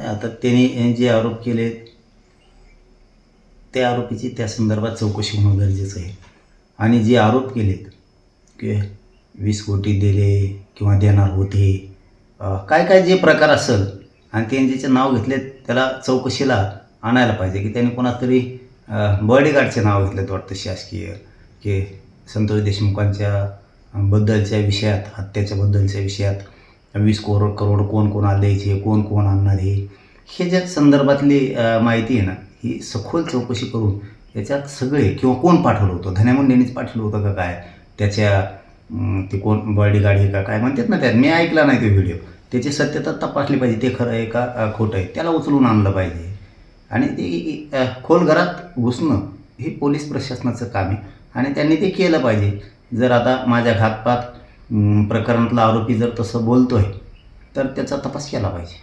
आता त्यांनी जे आरोप केले त्या आरोपीची त्या संदर्भात चौकशी होणं गरजेचं आहे. आणि जे आरोप केलेत की वीस कोटी दिले किंवा देणार होते काय काय जे प्रकार असेल आणि त्यांनी ज्याचे नाव घेतले त्याला चौकशीला आणायला पाहिजे की त्यांनी कोणातरी बॉडीगार्डचे नाव घेतलेत वाटतं शासकीय की संतोष देशमुखांच्या बद्दलच्या विषयात हत्याच्या बद्दलच्या विषयात. वीस करोड करोड कोण कोणाला द्यायचे कोण कोण आणणार आहे हे ज्या संदर्भातली माहिती आहे ना ही सखोल चौकशी करून याच्यात सगळे किंवा कोण पाठवलं होतं? धन्या मुंडेंनीच पाठवलं होतं का काय? त्याच्या ते कोण बॉडीगार्ड आहे का काय? म्हणतात ना त्यात मी ऐकला नाही तो व्हिडिओ. त्याची सत्यता तपासली पाहिजे ते खरं आहे का खोटं आहे? त्याला उचलून आणलं पाहिजे. आणि ते खोल घरात घुसणं हे पोलीस प्रशासनाचं काम आहे. आणि त्यांनी ते केलं पाहिजे. जर आता माझ्या घातपात प्रकरणातला आरोपी जर तसं बोलतो आहे तर त्याचा तपास केला पाहिजे.